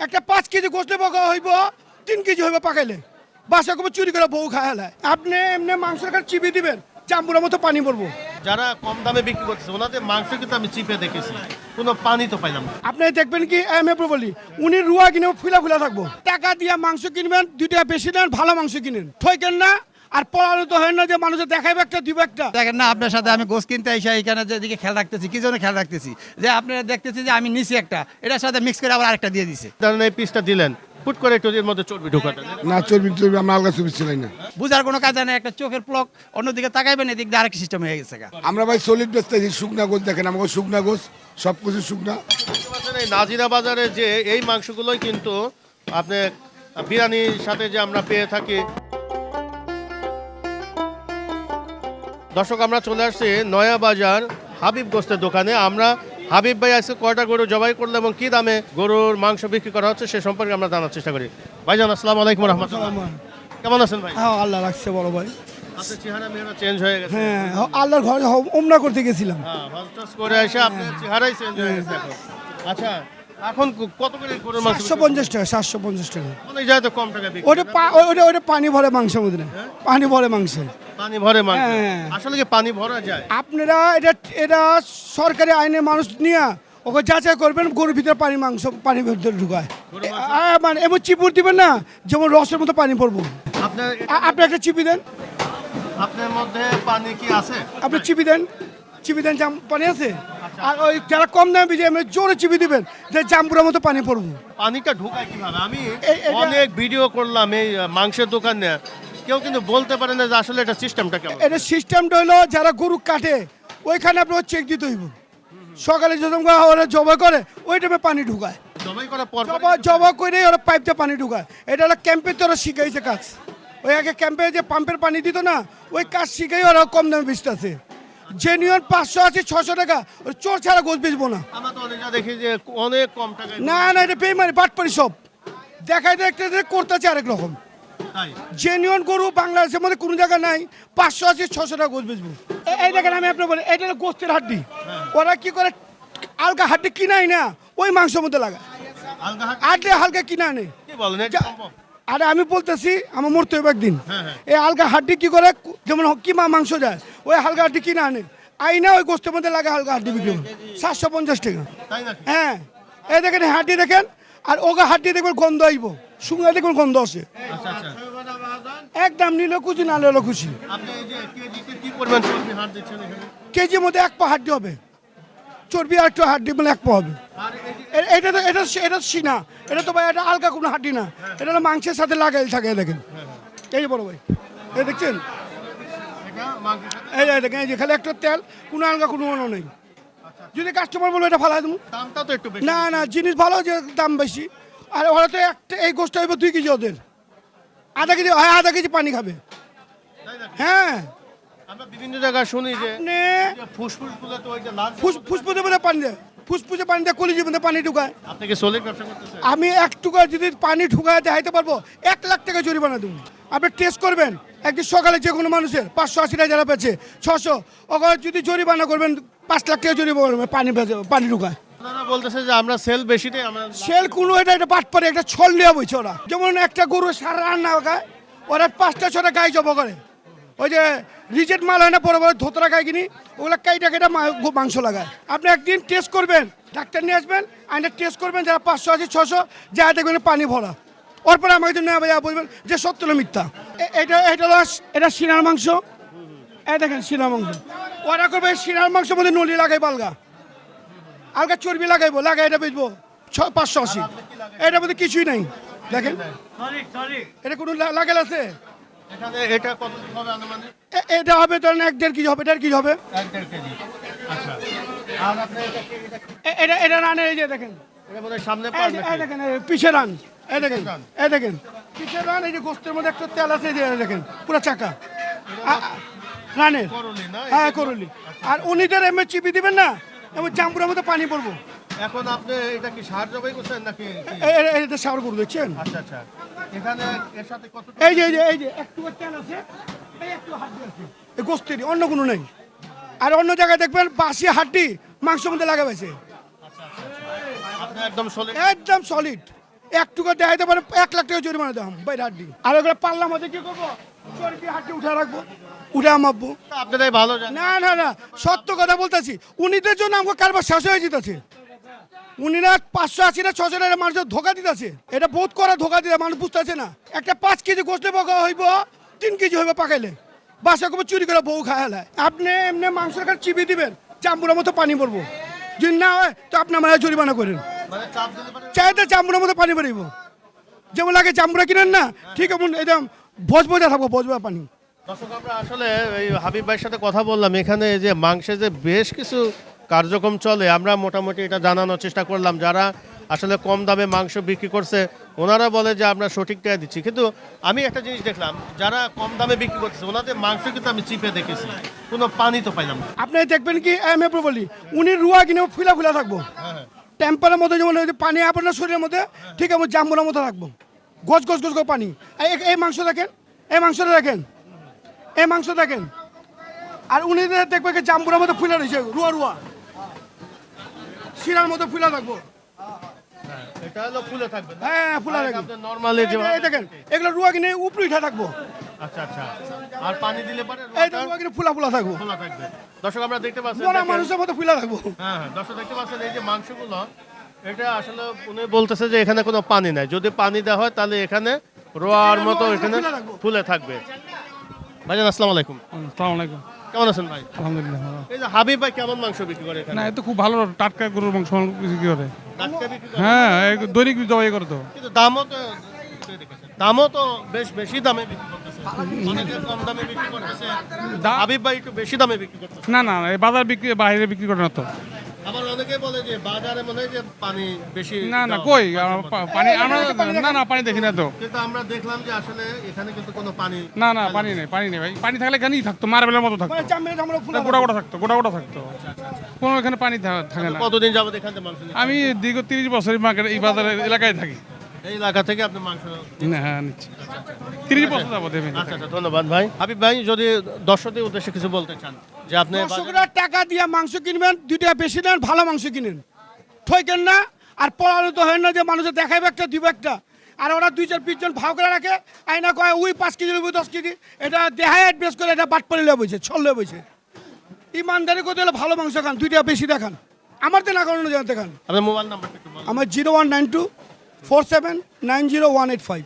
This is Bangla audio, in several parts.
একটা পাঁচ কেজি গোসলে বকা হইব তিন কেজি হইব পাকাইলে। বাসা কবে চুরি করে বউ খায় হেলায়। আপনি এমনি মাংস কাছে চিবি দিবেন জাম্বুরের মতো পানি পড়ব যারা কম দামে বিক্রি করতেছে ওনাদের মাংস কিন্তু আমি চিপে দেখেছি। কোনো পানি তো পাইলাম না। আপনি দেখবেন কি এম এ বলি উনি রুয়া কিনে ফুলা ফুলা থাকব। টাকা দিয়ে মাংস কিনবেন দুই টাকা বেশি দেন ভালো মাংস কিনেন। ঠইকেন না আর পড়ানো তো হয় না যে মানুষের দেখাইবে একটা দিব একটা। দেখেন না আপনার সাথে আমি গোস কিনতে এসে এখানে যেদিকে খেয়াল রাখতেছি কি জন্য খেয়াল রাখতেছি? যে আপনারা দেখতেছি যে আমি নিছি একটা এটার সাথে মিক্স করে আবার আরেকটা দিয়ে দিছে। ধরেন এই পিসটা দিলেন ফুট করে একটু এর মধ্যে চর্বি ঢোকাটা না চর্বি চর্বি আমরা আলগা চর্বি ছিলাই না। বুঝার কোনো কাজ নেই একটা চোখের প্লক অন্যদিকে তাকাইবেন এদিক দিয়ে আরেক সিস্টেম হয়ে গেছে আমরা ভাই সলিড বেচতেছি শুকনা গোছ দেখেন আমাকে শুকনা গোছ সব কিছু শুকনা। এই নাজিরা বাজারে যে এই মাংসগুলোই কিন্তু আপনি বিরিয়ানির সাথে যে আমরা পেয়ে থাকি দর্শক আমরা চলে আসছি নয়া বাজার হাবিব গোস্তের দোকানে। আমরা হাবিব ভাই আজকে কয়টা গরু জবাই করল এবং কি দামে গরুর মাংস বিক্রি করা হচ্ছে সে সম্পর্কে আমরা জানার চেষ্টা করি। ভাই ভাইজান আসসালাম আলাইকুম রহমতুল্লাহ। কেমন আছেন ভাই? হ্যাঁ আল্লাহ রাখছে বড় ভাই। চেহারা মেহারা চেঞ্জ হয়ে গেছে। হ্যাঁ আল্লাহর ঘরে ওমরা করতে গেছিলাম। হ্যাঁ করে এসে আপনার চেহারাই চেঞ্জ হয়ে গেছে আচ্ছা এখন কত করে গরুর মাংস টাকা টাকা। অনেক জায়গায় তো কম টাকা বিক্রি ওটা ওটা ওটা পানি ভরে মাংস মধ্যে। পানি ভরে মাংস পানি ভরে হ্যাঁ। আসলে কি পানি ভরা যায়? আপনারা এটা এটা সরকারি আইনে মানুষ নিয়ে ওকে যাচাই করবেন গরুর ভিতরে পানি মাংস পানি ভিতরে ঢুকায়। আ- মানে এমন চিপুর দিবেন না যেমন রসের মতো পানি পড়ব। আপনার আ- আপনি একটা চিপি দেন। আপনার মধ্যে পানি কি আছে? আপনি চিপি দেন। চিপি দেন জাম পানি আছে? আর ওই যারা কম দামে বিজে এমনি জোরে চিপি দিবেন যে জাম্বুরের মতো পানি পড়ব। পানিটা ঢুকায় কীভাবে? আমি এটা- অনেক ভিডিও করলাম এই আহ, মাংসের দোকানে। কেউ কিন্তু বলতে পারে না যে আসলে এটা সিস্টেমটা কেমন। এটা সিস্টেমটা হলো যারা গরু কাটে ওইখানে আপনার চেক দিতে হইব। সকালে যখন ওরা জবা করে ওই টাইমে পানি ঢুকায়। জবাই করার পর জবা জবা করে ওরা পাইপটা পানি ঢুকায়। এটা হলো ক্যাম্পের তো ওরা শিখাইছে কাজ। ওই আগে ক্যাম্পে যে পাম্পের পানি দিত না ওই কাজ শিখাই ওরা কম দামে বেচতেছে জেনুয়ান পাঁচশো আছে ছশো টাকা। ওই চোর ছাড়া গোছ বেচবো না। আমরা তো অনেক দেখি যে অনেক কম টাকায় না না এটা বেমারি বাটপারি সব। দেখাই দেখতে করতেছে আরেক রকম। জেনুয়ান গরু বাংলাদেশের মধ্যে কোনো জায়গা নাই। পাঁচশো আছে ছশো টাকা গোছ বেচবো। এই দেখেন আমি আপনার বলি এটা গোস্তের হাড্ডি। ওরা কি করে আলগা হাড্ডি কিনাই না ওই মাংসের মধ্যে আলগা আটলে হালকা কিনা নেই কি? আরে আমি বলতেছি আমার মরতে হবে একদিন। হ্যাঁ, হ্যাঁ। এই হালকা হাড্ডি কি করে যেমন কিমা মাংস যায় ওই হালকা হাড্ডি কিনা আনে আইনা ওই গোস্তের মধ্যে লাগে হালকা হাড্ডি বিক্রি সাতশো পঞ্চাশ টাকা। হ্যাঁ। এই দেখেন হাড্ডি দেখেন আর ওগা হাড্ডি দেখবেন গন্ধ আইব। শুঙ্গা দেখবেন গন্ধ আসে। আচ্ছা আচ্ছা। একদম নিলে খুশি না নিলে খুশি। এই কেজির মধ্যে এক পা হাড্ডি হবে। চর্বি আর একটু হাড্ডি মানে এক পা হবে। এই এটা তো এটা এটা সিনা। এটা তো ভাই এটা আলগা কোনো হাড্ডি না। এটা হলো মাংসের সাথে লাগাই থাকে এই দেখেন। এই যে বড় ভাই। এই দেখছেন? এটা এই দেখেন এই যে খালি একটা তেল কোনো আলগা কোনো অন্য নেই। যদি কাস্টমার বলব এটা ফালাই দেবো। না না জিনিস ভালো যে দাম বেশি। আর ওরা তো একটা এই গোষ্ঠ হইব দুই কেজি ওদের। আধা কেজি হ্যাঁ আধা কেজি পানি খাবে। হ্যাঁ। আমরা বিভিন্ন জায়গায় শুনি যে ফুসফুস তো ওই যে ফুসফুসে বলে পানি দেয়। ফুসফুসে পানি দেয় কলিজির মধ্যে পানি ঢুকায়। আপনি কি সলিড ব্যবসা করতেছেন? আমি এক টুকা যদি পানি ঢুকায় দেখাইতে পারব এক লাখ টাকা জরিমানা দেবো। আপনি টেস্ট করবেন। একদিন সকালে যে কোনো মানুষের পাঁচশো আশি টাকা যারা পেয়েছে ছশো। ওখানে যদি জরিমানা করবেন পাঁচ লাখ টাকা জরিমানা করবেন পানি পানি ঢুকায়। বলতেছে যে আমরা সেল সেল কোনো এটা একটা ছল নেওয়া ওরা। যেমন একটা গরু রান্না ওরা পাঁচটা, ছটা গাই জব করে। ওই যে মাল হয় না, বড় বড় ধোতরা গাই কিনি কাইটা কেটে মাংস লাগায়। আপনি একদিন টেস্ট করবেন, ডাক্তার নিয়ে আসবেন, আইনে টেস্ট করবেন, যারা পাঁচশো আছে ছশো, যা দেখবেন পানি ভরা। ওর পরে আমাকে না ভাইয়া বলবেন যে সত্য মিথ্যা। এটা এটা এটা সিনার মাংস। দেখেন সিনার মাংস। ওরা করবে সিনার মাংসের মধ্যে নলি লাগাই বালগা আলগা চর্বি লাগাইবো লাগাই এটা বেচবো। ছ পাঁচশো আশি। এটার মধ্যে কিছুই নাই। দেখেন। এটা কোনো লা- লাগাল আছে? এখানে এটা হবে এ- ধরেন এক দেড় কেজি হবে দেড় কেজি হবে। আচ্ছা। আর আপনি এটা এটা কি- এ- এটা এটা রানের এই যে দেখেন। দেখেন পিছে রান। এই দেখেন। এই দেখেন। পিছে রান এই যে গোস্তের মধ্যে একটা তেল আছে এই যে দেখেন। পুরো চাকা। রানের? হ্যাঁ করলি। আর উনিদের এমএ চিপি দিবেন না? এবার জাম্পুরের মধ্যে পানি পড়ব। এখন আপনি এটা কি সার জবাই করছেন নাকি এটা সার করব দেখছেন? আচ্ছা আচ্ছা। এখানে এর সাথে কত এই যে এই যে এই যে একটু তেল আছে এই একটু হাড্ডি আছে। এই গোস্তেরই অন্য কোনো নেই। আর অন্য জায়গায় দেখবেন বাসি হাড্ডি মাংসের মধ্যে লাগাবেছে আপনি একদম সলিড একদম সলিড একটুকু দেখাইতে পারে এক লাখ টাকা জরিমানা দেওয়া বাইরে হাড্ডি। আর ওগুলো পাল্লার মধ্যে কি করব? চর্বি হাড্ডি উঠে রাখব। উঠে মাপবো ভালো না না না সত্য কথা বলতেছি। উনিদের জন্য আমাকে কারবার শেষ হয়ে যেতেছে। উনিরা পাঁচশো আশি না ছশো টাকা মানুষের ধোকা দিতেছে। এটা বহুত করা ধোকা দিতে মানুষ বুঝতেছে না। একটা পাঁচ কেজি গোসলে বকা হইব তিন কেজি হইব পাকাইলে। বাসা করে চুরি করে বউ খায়। আপনি এমনি মাংস খার চিবি দিবেন চাম্বুরের মতো পানি পড়ব। যদি না হয় তো আপনি আমার জরিমানা করেন। মানে পারে চাইতে চাম্বুরের মতো পানি পড়িব। যেমন লাগে চাম্বুরা কিনেন না ঠিক এমন একদম ভোজ বোঝা থাকব ভোজ পানি। দর্শক আমরা আসলে এই হাবিব ভাইয়ের সাথে কথা বললাম। এখানে যে মাংসে যে বেশ কিছু কার্যক্রম চলে আমরা মোটামুটি এটা জানানোর চেষ্টা করলাম। যারা আসলে কম দামে মাংস বিক্রি করছে ওনারা বলে যে আমরা সঠিক টাকা দিচ্ছি। কিন্তু আমি একটা জিনিস দেখলাম যারা কম দামে বিক্রি করছে ওনাদের মাংস কিন্তু আমি চিপে দেখেছি। কোনো পানি তো পাইলাম না। আপনি দেখবেন কি এম এ বলি উনি রুয়া কিনে ফুলা ফুলা থাকব। টেম্পারের মধ্যে যেমন পানি আপনার শরীরের মধ্যে ঠিক আছে জাম্বুরের মতো থাকব। গজ গজ গজ পানি। এই- এই মাংস দেখেন এই মাংসটা দেখেন। এই মাংস দেখেন। আর উনি দেখবে কি জাম্বুরের মতো ফুলা রয়েছে রুয়া রুয়া। শিরার মতো ফুলা থাকব। এটা হলো ফুলে থাকবে হ্যাঁ ফুলা থাকবে। আপনার যে এই দেখেন এগুলো রুয়া কিনে উপরে উঠা থাকব। আচ্ছা আচ্ছা। আর পানি দিলে পরে এই রুয়া কিনে ফুলা ফুলা থাকব। থাকবে। দর্শক আমরা দেখতে মানুষের মতো ফুলা থাকব। হ্যাঁ হ্যাঁ। দর্শক দেখতে পাচ্ছেন এই যে মাংসগুলো এটা আসলে উনি বলতেছে যে এখানে কোনো পানি নাই। যদি পানি দেওয়া হয় তাহলে এখানে রোয়ার মতো এখানে ফুলে থাকব। ভাইজান আসসালামু আলাইকুম। আসসালামু আলাইকুম। কেমন আছেন ভাই? আলহামদুলিল্লাহ এই যে হাবিব ভাই কেমন মাংস বিক্রি করে এখানে? না এ তো খুব ভালো টাটকা গরুর মাংস বিক্রি করে। টাটকা বিক্রি করে? হ্যাঁ দৈনিক জবাই করে তো। কিন্তু দামও তো দামও তো বেশ বেশি দামে বিক্রি করতেছে। অনেকে কম দামে বিক্রি করতেছে। দা- হাবিব ভাই একটু বেশি দামে বিক্রি করতেছে। না না এই বাজার বিক্রি বাইরে বিক্রি করে না তো। আবার অনেকে বলে যে বাজারে মনে হয় যে পানি বেশি না না কই? পানি আমরা না না পানি দেখি না তো। কিন্তু আমরা দেখলাম যে আসলে এখানে কিন্তু কোনো পানি না না পানি নেই। পানি নেই ভাই। পানি থাকলে এখানেই থাকতো মার্বেলের মতো থাকতো। মানে গোটা গোটা থাকতো গোটা গোটা থাকতো। কোনো এখানে পানি থাকে না। কতদিন যাব এখান? আমি দীর্ঘ তিরিশ বছর মার্কেট এই বাজারের এলাকায় থাকি। এই এলাকা থেকে আপনি মাংস না হ্যাঁ নিচ্ছি। তিরিশ বছর যাব দেবে আচ্ছা আচ্ছা ধন্যবাদ ভাই। হাবিব ভাই যদি দর্শকদের উদ্দেশ্যে কিছু বলতে চান যে আপনি দর্শকরা টাকা দিয়ে মাংস কিনবেন দুই টাকা বেশি দেন ভালো মাংস কিনেন। ঠইকেন না আর পড়ানো তো হয় না যে মানুষের দেখাইবে একটা দিব একটা। আর ওরা দুই চার পিসজন ভাও করে রাখে আইনা কয় ওই পাঁচ কেজি নেব দশ কেজি। এটা দেহায় অ্যাড্রেস করে এটা বাট পরে বইছে ছল বইছে। ইমানদারি করতে হলে ভালো মাংস খান দুইটা বেশি দেখান। আমার তো না কারণে জানতে খান মোবাইল নাম্বারটা আমার zero one nine two four seven nine zero one eight five.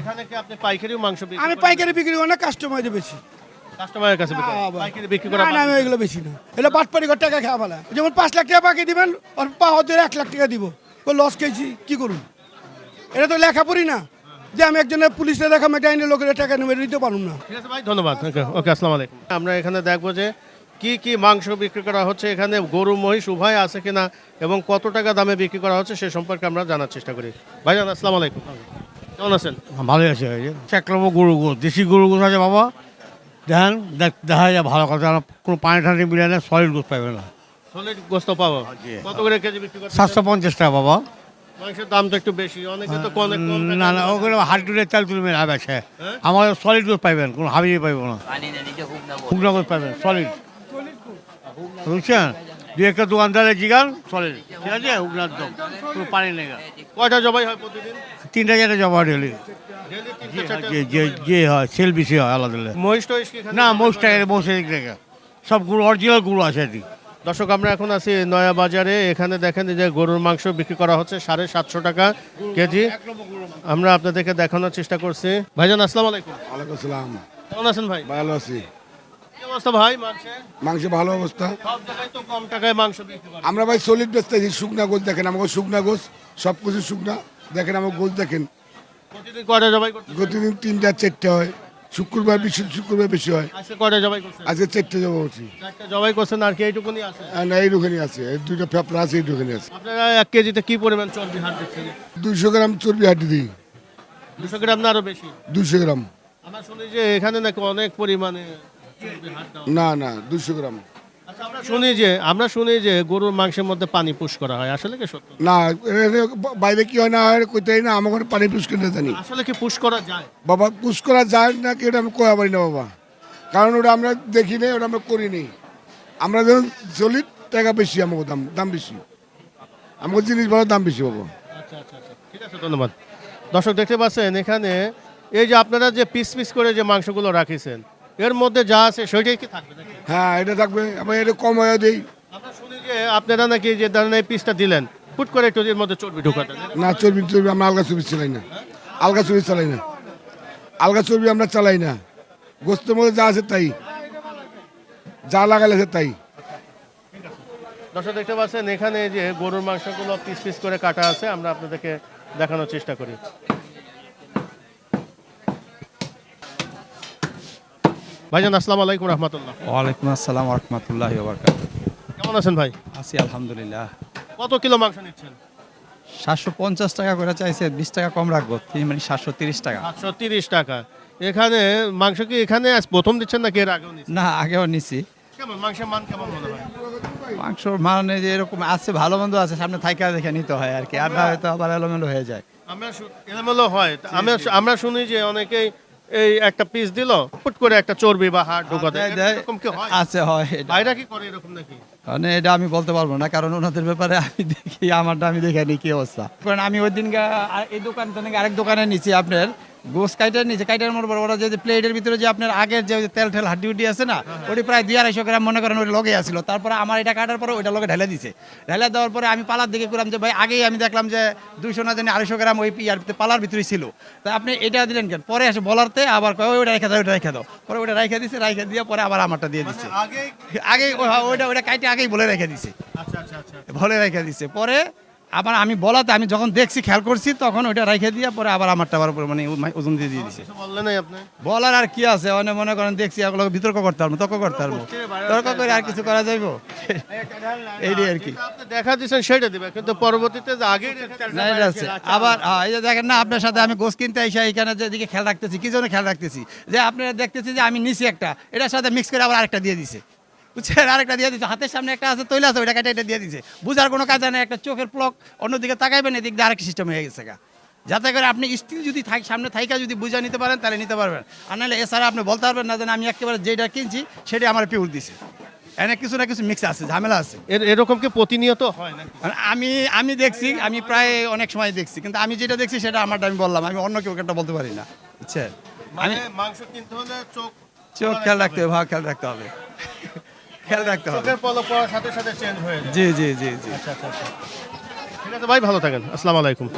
এখানে কি আপনি পাইকারিও মাংস বিক্রি আমি পাইকারি বিক্রি করি না বেশি। কাস্টমারের কাছে বিক্রি করেন? পাইকারি বিক্রি করা না, না, আমি এগুলো বেশি না। করে টাকা খাওয়া ভালো যেমন পাঁচ লাখ টাকা বাকি দিবেন আর পা হতে এক লাখ টাকা দিব। ও লস খেয়েছি কি করুন? এটা তো লেখা পড়ি না। যে আমি একজনের পুলিশে দেখা মেটাইনে লোকের টাকা নেবে দিতে পারুন না। ঠিক আছে ভাই ধন্যবাদ। ওকে ওকে আসসালামু আলাইকুম। আমরা এখানে দেখব যে কি কি মাংস বিক্রি করা হচ্ছে এখানে গরু মহিষ উভয় আছে কিনা এবং কত টাকা দামে বিক্রি করা হচ্ছে সে সম্পর্কে আমরা জানার চেষ্টা করি। ভাইজান আসসালামু আলাইকুম। কেমন আছেন? ভালোই আছে এই গরু গোস দেশি গরু গোস আছে বাবা? দেখেন দেখ- দেখা যায় ভালো কথা। কোনো পানি টানি মিলে না সলিড গোস পাইবে না। সলিড গোস্ত পাবো। কত করে কেজি বিক্রি সাতশো পঞ্চাশ টাকা বাবা। মাংসের দাম তো একটু বেশি অনেকে তো কম কম না না ওগুলো হাট হ্যাঁ? আমার সলিড গোস পাইবেন কোনো হাবি পাইব না। হুগনা গোস পাইবেন সলিড বুঝছেন দু একটা দোকানদারের জিগান সলিড ঠিক আছে? হুগনার দাম। কোনো পানি নেই কয়টা জবাই হয় প্রতিদিন? তিনটা চারটে জমা ডেলি। যে হয় সেল বেশি হয় আলাদা। মহিষ না মোস্ট টাকা সব গুঁড়ো অরিজিনাল গুঁড়ো আছে এদিকে দর্শক আমরা এখন আছি নয়া বাজারে এখানে দেখেন যে গরুর মাংস বিক্রি করা হচ্ছে সাড়ে সাতশো টাকা কেজি। আমরা আপনাদেরকে দেখানোর চেষ্টা করছি। ভাইজান আসসালামু আলাইকুম। ওয়ালাইকুম আসসালাম। কেমন আছেন ভাই? ভালো আছি। অবস্থা ভাই মাংসের? মাংস ভালো অবস্থা। সব জায়গায় তো কম টাকায় মাংস বিক্রি করে আমরা ভাই সলিড বেচতেছি শুকনা গোছ দেখেন আমাকে শুকনা গোছ সব কিছু শুকনা। দেখেন আমার গোছ দেখেন। প্রতিদিন কয়টা জবাই করতে প্রতিদিন তিনটা চারটে হয়। শুক্রবার বেশি শুক্রবার বেশি হয়। আজকে কয়টা জবাই করছেন? আজকে চারটে বলছি চারটা জবাই করছেন আর কি এইটুকুনি আছে? না এইটুখানি আছে। এই দুইটা ফেপড়া আছে এইটুখানি আছে। আপনারা এক কেজিতে কি পরিমাণ চর্বি হাট দিচ্ছেন? দুইশো গ্রাম চর্বি হাঁটি দিই। দুশো গ্রাম না আরও বেশি? দুইশো গ্রাম। আমরা শুনি যে এখানে নাকি অনেক পরিমাণে না না দুইশো গ্রাম। আচ্ছা আমরা শুনি যে আমরা শুনি যে গরুর মাংসের মধ্যে পানি পুশ করা হয়। আসলে কি সত্য? না এখানে বাইরে কি হয় না হয় কোথায় না আমার পানি পুষ কিনে জানি। আসলে কি পুশ করা যায়? বাবা পুষ করা যায় না কি ওটা আমি কয়া পারি না বাবা। কারণ ওটা আমরা দেখি নেই ওটা আমরা করি নেই আমরা যখন চলি টাকা বেশি আমাকে দাম দাম বেশি। আমাকে জিনিস ভালো দাম বেশি বাবা। আচ্ছা আচ্ছা আচ্ছা ঠিক ঠিক আছে ধন্যবাদ। দর্শক দেখতে পাচ্ছেন এখানে এই যে আপনারা যে পিস পিস করে যে মাংসগুলো রাখিছেন এর মধ্যে যা আছে সেটাই কি থাকবে নাকি? হ্যাঁ এটা থাকবে। আমি এটা কম হয়ে দিই। আমরা শুনি যে আপনারা নাকি যে ধরনের এই পিসটা দিলেন ফুট করে একটু এর মধ্যে চর্বি ঢোকাতেন না চর্বি চর্বি আমরা আলগা চর্বি চালাই না। আলগা চর্বি চালাই না। আলগা চর্বি আমরা চালাই না। গোস্তের মধ্যে যা আছে তাই। যা লাগালে আছে তাই। দর্শক দেখতে পাচ্ছেন এখানে যে গরুর মাংসগুলো পিস পিস করে কাটা আছে আমরা আপনাদেরকে দেখানোর চেষ্টা করি। ভাইজান আসসালামু আলাইকুম রহমতুল্লাহ। ওয়ালাইকুম আসসালাম রহমতুল্লাহ কেমন আছেন ভাই? আছি আলহামদুলিল্লাহ। কত কিলো মাংস নিচ্ছেন? সাতশো পঞ্চাশ টাকা করে চাইছে বিশ টাকা কম রাখব। মানে সাতশো তিরিশ টাকা। সাতশো তিরিশ টাকা। এখানে মাংস কি এখানে আজ প্রথম দিচ্ছেন নাকি এর আগেও না আগেও নিছি। কেমন? মাংসের মান কেমন মনে হয়? মাংস মানে যে এরকম আছে ভালো মন্দ আছে সামনে থাইকা দেখে নিতে হয় আর কি। আর হয়তো আবার এলোমেলো হয়ে যায় আমরা এলোমেলো হয়। আমরা আমরা শুনি যে অনেকেই এই একটা পিস দিল ফুট করে একটা চর্বি বা হাড় ঢুকাতে। এরকম কি হয়? আছে হয় এটা। ভাইরা কি করে এরকম নাকি? মানে এটা আমি বলতে পারব না কারণ ওনাদের ব্যাপারে আমি দেখি আমারটা আমি দেখে নি কি অবস্থা। কারণ আমি ওই দিন এই দোকান থেকে আরেক দোকানে নিছি আপনার। গোস কাইটার নিচে কাইটার মোড় ওরা যে প্লেটের ভিতরে যে আপনার আগের যে তেল ঠেল হাড্ডি উড্ডি আছে না ওটি প্রায় দুই আড়াইশো গ্রাম মনে করেন ওই লগে আসছিল তারপরে আমার এটা কাটার পরে ওইটা লগে ঢেলে দিছে। ঢেলে দেওয়ার পরে আমি পালার দিকে করলাম যে ভাই আগেই আমি দেখলাম যে দুইশো না জানি আড়াইশো গ্রাম ওই ইয়ার পালার ভিতরে ছিল। তা আপনি এটা দিলেন কেন? পরে এসে বলারতে আবার কয় ওইটা রেখে দাও ওইটা রেখে দাও। পরে ওইটা রেখে দিছে রেখে দিয়ে পরে আবার আমারটা দিয়ে দিছে। আগে আগে ওইটা ওইটা কাইটে আগেই বলে রেখে দিছে। আচ্ছা আচ্ছা আচ্ছা। বলে রেখে দিছে। পরে আবার আমি বলাতে আমি যখন দেখছি খেয়াল করছি তখন ওইটা রেখে দিয়ে পরে আবার আমারটা আবার উপরে মানে ওজন দিয়ে দিয়ে আপনি? বলার আর কি আছে? অনেক মনে করেন দেখছি এগুলো বিতর্ক করতে পারব তর্ক করতে পারব। তর্ক করে আর কিছু করা যাইবো? এইটাই আর কি। দেখা দিচ্ছেন সেটা দিবে। কিন্তু পরবর্তীতে আগে। আবার এই যে দেখেন না আপনার সাথে আমি গোস কিনতে এসে এখানে যেদিকে খেয়াল রাখতেছি কি জন্য খেয়াল রাখতেছি? যে আপনারা দেখতেছি যে আমি নিছি একটা এটার সাথে মিক্স করে আবার আরেকটা দিয়ে দিছে। বুঝছেন? আরেকটা দিয়ে দিচ্ছে হাতের সামনে একটা আছে তৈল আছে ওইটা কেটে এটা দিয়ে দিছে। বুঝার কোনো কাজ নেই একটা চোখের প্লক অন্যদিকে তাকাইবেন এদিক দিয়ে আরেক সিস্টেম হয়ে গেছে গা। যাতে করে আপনি স্টিল যদি থাক সামনে থাইকা যদি বুঝা নিতে পারেন তাহলে নিতে পারবেন। আর নাহলে এছাড়া আপনি বলতে পারবেন না যে আমি একেবারে যেটা কিনছি সেটা আমার পিউর দিছে। এনে কিছু না কিছু মিক্স আছে ঝামেলা আছে। এর এরকম কি প্রতিনিয়ত হয় নাকি? মানে আমি আমি দেখছি আমি প্রায় অনেক সময় দেখছি কিন্তু আমি যেটা দেখছি সেটা আমারটা আমি বললাম আমি অন্য কেউ একটা বলতে পারি না বুঝছেন? মানে মাংস কিনতে হলে চোখ চোখ খেয়াল রাখতে হবে ভাগ খেয়াল রাখতে হবে। খেয়াল রাখতে হবে। চোখের পলক পড়ার সাথে সাথে চেঞ্জ হয়ে যায়। জি জি জি জি। আচ্ছা আচ্ছা আচ্ছা। ঠিক আছে ভাই ভালো থাকেন। আসসালামু আলাইকুম।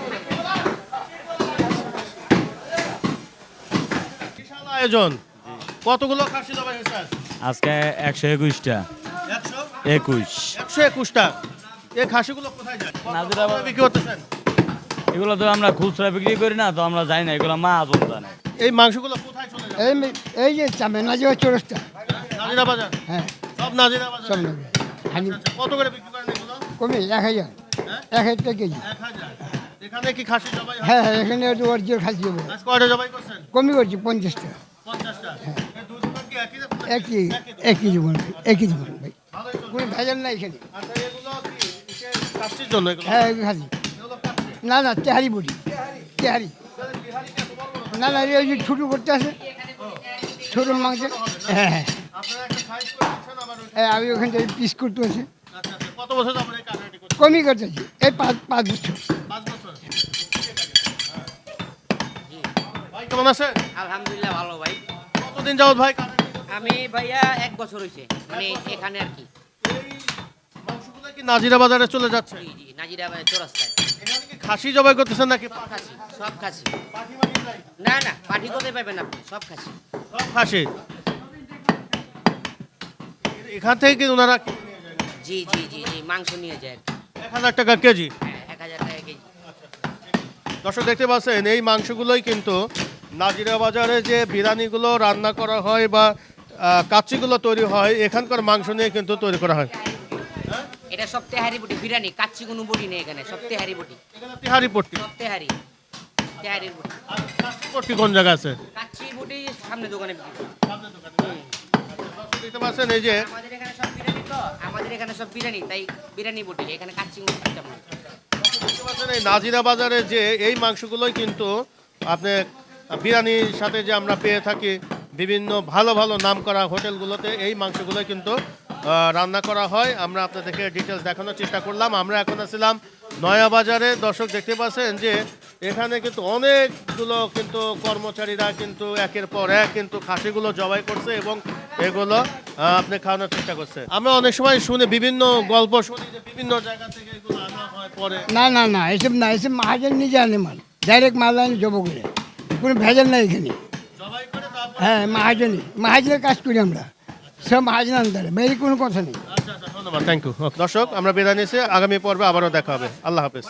বিশাল আয়োজন। কতগুলো খাসি জবাই হয়েছে আজকে একশো একুশটা। একশো? একুশ। একশো একুশটা। এই খাসিগুলো কোথায় যায়? নাজিরাবাদ। বিক্রি করতেছেন? এগুলো তো আমরা খুচরা বিক্রি করি না তো আমরা জানি না এগুলো মা আজন জানে। এই মাংসগুলো কোথায় চলে যায় এই এই যে চামেনাজি চোরসটা নাজিরা বাজার হ্যাঁ। সব নাজিরা বাজার। সব নেবে হানি আচ্ছা, কত করে বিক্রি করেন এগুলো? কমে এক হাজার। এক হাজার টাকা কেজি। এখানে কি খাসি জবাই হ্যাঁ? হ্যাঁ এখানে অরিজিনাল খাসি দেবো আজ কয়টা জবাই করছেন? কমই করছি পঞ্চাশটা। পঞ্চাশটা এই দুই দোকান কি একই? একই একই জীবন একই জীবন ভাই কোনো ভেজাল নাই এখানে। আচ্ছা হ্যাঁ খাসি। না না তেহারি বটি তেহারি? না না এই যে ছোটো করতে আছে। ছোটো মাংস। হ্যাঁ হ্যাঁ আপনারা একটা সাইজ করে দিচ্ছেন আবার ওই- হ্যাঁ, আমি ওখান থেকে পিস করতে আছে আচ্ছা আচ্ছা কত বছর যাব করতে এই পাঁচ পাঁচ বছর। পাঁচ বছর। ভাই কেমন আছে আলহামদুলিল্লাহ ভালো ভাই। কতদিন যাবত ভাই আমি ভাইয়া এক বছর হয়েছে মানে এখানে আর কি। কি নাজিরা বাজারে চলে যাচ্ছে? জি জি নাজিরা ভাই চৌরাস্তায়। এখানে কি খাসি জবাই করতেছেন নাকি সব খাসি সব খাসি? না না পাঠি কোথায় পাবেন আপনি? সব খাসি। সব খাসি? এখান থেকে কি ওনারা? জি জি জি জি মাংস নিয়ে যায়। এক হাজার টাকা কেজি। হ্যাঁ এক হাজার টাকা কেজি। দর্শক দেখতে পাচ্ছেন এই মাংসগুলোই কিন্তু নাজিরা বাজারে যে বিরিয়ানিগুলো রান্না করা হয় বা কাচ্চিগুলো তৈরি হয় এখানকার মাংস নিয়ে কিন্তু তৈরি করা হয়। এটা সব তেহারি বটি বিরিয়ানি কাচ্চি কোনো বটি নেই এখানে সব তেহারি বটি। এখানে তিহারি পট্টি সব তেহারি তেহারির বটি। আর কাচ্চি পট্টি কোন জায়গা আছে? কাচ্চি বটি সামনে দোকানে বিক্রি করে। দেখতে পাচ্ছেন এই যে আমাদের এখানে সব বিরিয়ানি তো? আমাদের এখানে সব বিরিয়ানি তাই বিরিয়ানি বটি এখানে কাচ্চি দেখতে পাচ্ছেন এই নাজিরা বাজারে যে এই মাংসগুলোই কিন্তু আপনি বিরিয়ানির সাথে যে আমরা পেয়ে থাকি বিভিন্ন ভালো ভালো নাম করা হোটেলগুলোতে এই মাংসগুলোই কিন্তু রান্না করা হয়। আমরা আপনাদেরকে ডিটেলস দেখানোর চেষ্টা করলাম। আমরা এখন আসছিলাম নয়া বাজারে দর্শক দেখতে পাচ্ছেন যে এখানে কিন্তু অনেকগুলো কিন্তু কর্মচারীরা কিন্তু একের পর এক কিন্তু খাসিগুলো জবাই করছে এবং এগুলো আপনি খাওয়ানোর চেষ্টা করছে। আমরা অনেক সময় শুনে বিভিন্ন গল্প শুনি যে বিভিন্ন জায়গা থেকে এগুলো আনা হয় পরে। না না না এসব না এসব মহাজন নিজে আনে মাল। ডাইরেক্ট মাল আনে জব করে। কোনো ভেজাল নাই এখানে। হ্যাঁ মহাজনই। মহাজনের কাজ করি আমরা। সব মহাজন আনতে বাইরে কোনো কথা নেই। আচ্ছা আচ্ছা ধন্যবাদ থ্যাংক ইউ দর্শক আমরা বিদায় নিচ্ছি আগামী পর্বে আবারও দেখা হবে। আল্লাহ হাফেজ।